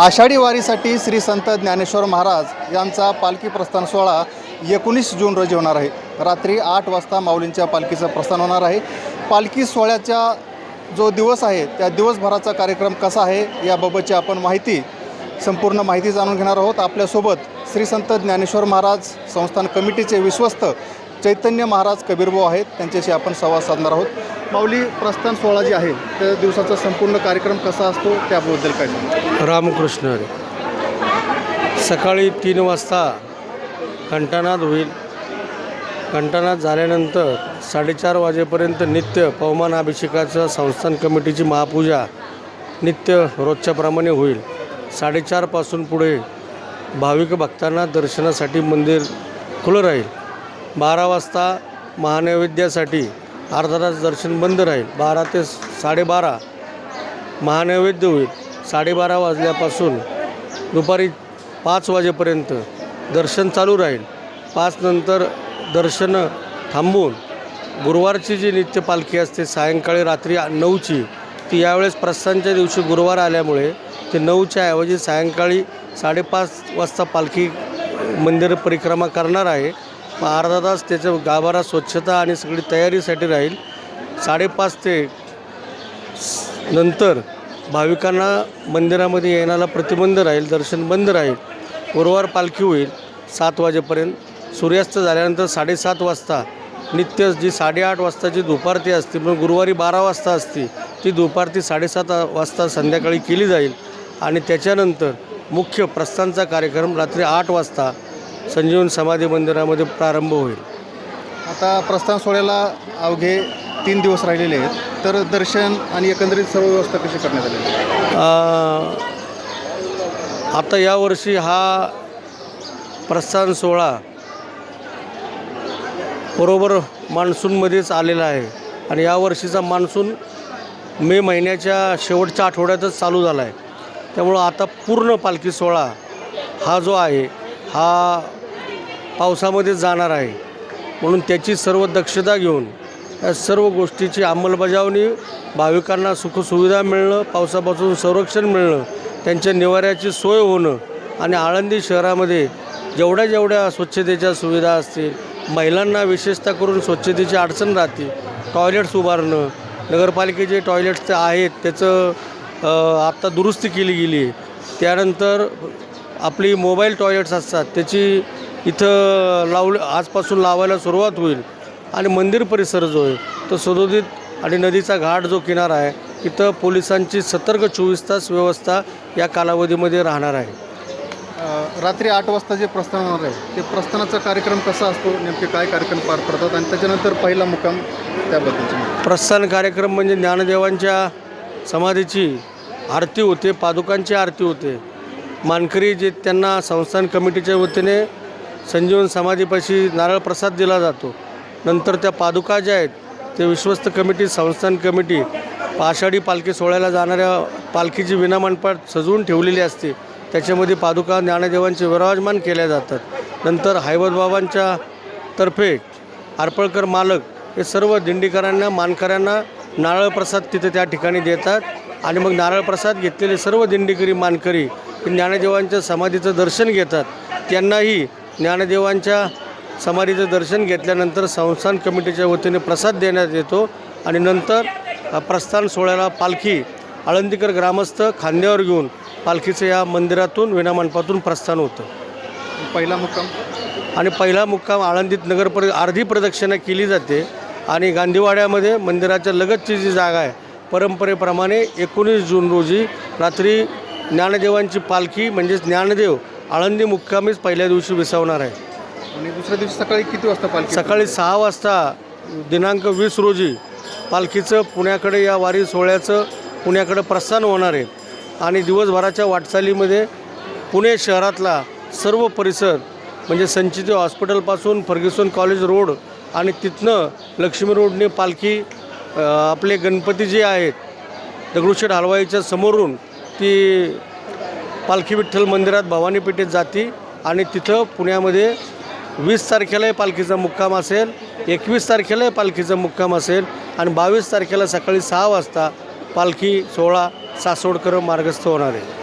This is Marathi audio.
आषाढी वारीसाठी श्री संत ज्ञानेश्वर महाराज यांचा पालखी प्रस्थान सोहळा एकोणीस जून रोजी होणार आहे. रात्री आठ वाजता माऊलींच्या पालखीचं प्रस्थान होणार आहे. पालखी सोहळ्याचा जो दिवस आहे त्या दिवसभराचा कार्यक्रम कसा आहे याबाबतची आपण माहिती संपूर्ण माहिती जाणून घेणार आहोत. आपल्यासोबत श्री संत ज्ञानेश्वर महाराज संस्थान कमिटीचे विश्वस्त चैतन्य महाराज कबीरभाऊ आहेत. त्यांच्याशी आपण संवाद साधणार आहोत. माऊली प्रस्थान सोहळा जी आहे त्या दिवसाचा संपूर्ण कार्यक्रम कसा असतो त्याबद्दल काय रामकृष्ण हरी. सकाळी तीन वाजता घंटानाद होईल. घंटानाद झाल्यानंतर साडेचार वाजेपर्यंत नित्य पवमान अभिषेकाचं संस्थान कमिटीची महापूजा नित्य रोजच्याप्रमाणे होईल. साडेचारपासून पुढे भाविक भक्तांना दर्शनासाठी मंदिर खुलं राहील. बारा वाजता महानैवेद्यासाठी अर्धा तास दर्शन बंद राहील. बारा ते साडेबारा. महानैवेद्य होईल. साडेबारा वाजल्यापासून दुपारी पाच वाजेपर्यंत दर्शन चालू राहील. पाच नंतर दर्शन थांबवून गुरुवारची जी नित्य पालखी असते सायंकाळी रात्री नऊची ती यावेळेस प्रस्थानच्या दिवशी गुरुवार आल्यामुळे ते नऊच्या ऐवजी सायंकाळी साडेपाच वाजता पालखी मंदिर परिक्रमा करणार आहे. अर्धा तास त्याचं गाभारा स्वच्छता आणि सगळी तयारीसाठी राहील. साडेपाच ते नंतर भाविकांना मंदिरामध्ये येण्याला प्रतिबंध राहील दर्शन बंद राहील. गुरुवार पालखी होईल सात वाजेपर्यंत. सूर्यास्त झाल्यानंतर साडेसात वाजता. नित्य जी साडेआठ वाजताची दुपारती असते पण गुरुवारी बारा वाजता असते. ती दुपारती साडेसात वाजता संध्याकाळी केली जाईल. आणि त्याच्यानंतर मुख्य प्रस्थानचा कार्यक्रम रात्री आठ वाजता. संजीवन समाधी मंदिरामध्ये प्रारंभ होईल. आता प्रस्थान सोहळ्याला अवघे तीन दिवस राहिलेले आहेत. तर दर्शन आणि एकंदरीत सर्व व्यवस्था कशी करण्यात आली? आता यावर्षी हा प्रस्थान सोहळा बरोबर मान्सूनमध्येच आलेला आहे. आणि यावर्षीचा मान्सून मे महिन्याच्या शेवटच्या आठवड्यातच चालू झाला आहे. त्यामुळं आता पूर्ण पालखी सोहळा हा जो आहे हा पावसामध्ये जाणार आहे. म्हणून त्याची सर्व दक्षता घेऊन या सर्व गोष्टीची अंमलबजावणी भाविकांना सुखसुविधा मिळणं पावसापासून संरक्षण मिळणं त्यांच्या निवाऱ्याची सोय होणं आणि आळंदी शहरामध्ये जेवढ्या जेवढ्या स्वच्छतेच्या सुविधा असतील महिलांना विशेषतः करून स्वच्छतेची अडचण राहते टॉयलेट्स उभारणं नगरपालिकेचे टॉयलेट्स ते आहेत त्याचं आत्ता दुरुस्ती केली गेली आहे. त्यानंतर आपली मोबाईल टॉयलेट्स असतात त्याची इथं लावलं आजपासून लावायला सुरुवात होईल. आणि मंदिर परिसर जो आहे तो सदोदित आणि नदीचा घाट जो किनारा आहे इथं पोलिसांची सतर्क चोवीस तास व्यवस्था या कालावधीमध्ये राहणार आहे. रात्री आठ वाजता जे प्रस्थान होणार आहे ते प्रस्थानाचा कार्यक्रम कसा असतो नेमके काय कार्यक्रम पार पडतात आणि त्याच्यानंतर पहिला मुक्काम त्याबद्दलची माहिती. प्रस्थान कार्यक्रम म्हणजे ज्ञानदेवांच्या समाधीची आरती होते पादुकांची आरती होते. मानकरी जे त्यांना संस्थान कमिटीच्या वतीने संजीवन समाधीपाशी नारळ प्रसाद दिला जातो. नंतर त्या पादुका ज्या आहेत ते विश्वस्त कमिटी संस्थान कमिटी आषाढी पालखी सोहळ्याला जाणाऱ्या पालखीची विनामांडपात सजवून ठेवलेली असते. त्याच्यामध्ये पादुका ज्ञानदेवांचे विराजमान केल्या जातात. नंतर हैवत बाबांच्या तर्फे आरपळकर मालक हे सर्व दिंडीकरांना मानकऱ्यांना नारळ प्रसाद तिथे त्या ठिकाणी देतात आणि मग नारळ प्रसाद घेतलेले सर्व दिंडीकरी मानकरी ज्ञानदेवांच्या समाधीचं दर्शन घेतात. त्यांनाही ज्ञानदेवांच्या समाधीचं दर्शन घेतल्यानंतर संस्थान कमिटीच्या वतीने प्रसाद देण्यात येतो आणि नंतर प्रस्थान सोहळ्याला पालखी आळंदीकर ग्रामस्थ खांद्यावर घेऊन पालखीचं या मंदिरातून विनामंडपातून प्रस्थान होतं. पहिला मुक्काम? आणि पहिला मुक्काम आळंदीत नगर पर अर्धी प्रदक्षिणा केली जाते आणि गांधीवाड्यामध्ये मंदिराच्या लगतची जी जागा आहे परंपरेप्रमाणे एकोणीस जून रोजी रात्री ज्ञानदेवांची पालखी म्हणजेच ज्ञानदेव आळंदी मुक्कामीच पहिल्या दिवशी विसावणार आहे. आणि दुसऱ्या दिवशी सकाळी किती वाजता पालखी सकाळी सहा वाजता दिनांक वीस रोजी पालखीचं पुण्याकडे या वारी सोहळ्याचं पुण्याकडे प्रस्थान होणार आहे. आणि दिवसभराच्या वाटचालीमध्ये पुणे शहरातला सर्व परिसर म्हणजे संचिती हॉस्पिटलपासून फर्ग्युसन कॉलेज रोड आणि तिथनं लक्ष्मी रोडने पालखी आपले गणपती जे आहेत दगडूशेठ हलवाईच्या समोरून ती पालखी विठ्ठल मंदिरात भवानी पेठेत जाती आणि तिथं पुण्यामध्ये वीस तारखेलाही पालखीचा मुक्काम असेल एकवीस तारखेलाही पालखीचा मुक्काम असेल आणि बावीस तारखेला सकाळी सहा वाजता पालखी सोहळा सासवडकर मार्गस्थ होणार आहे.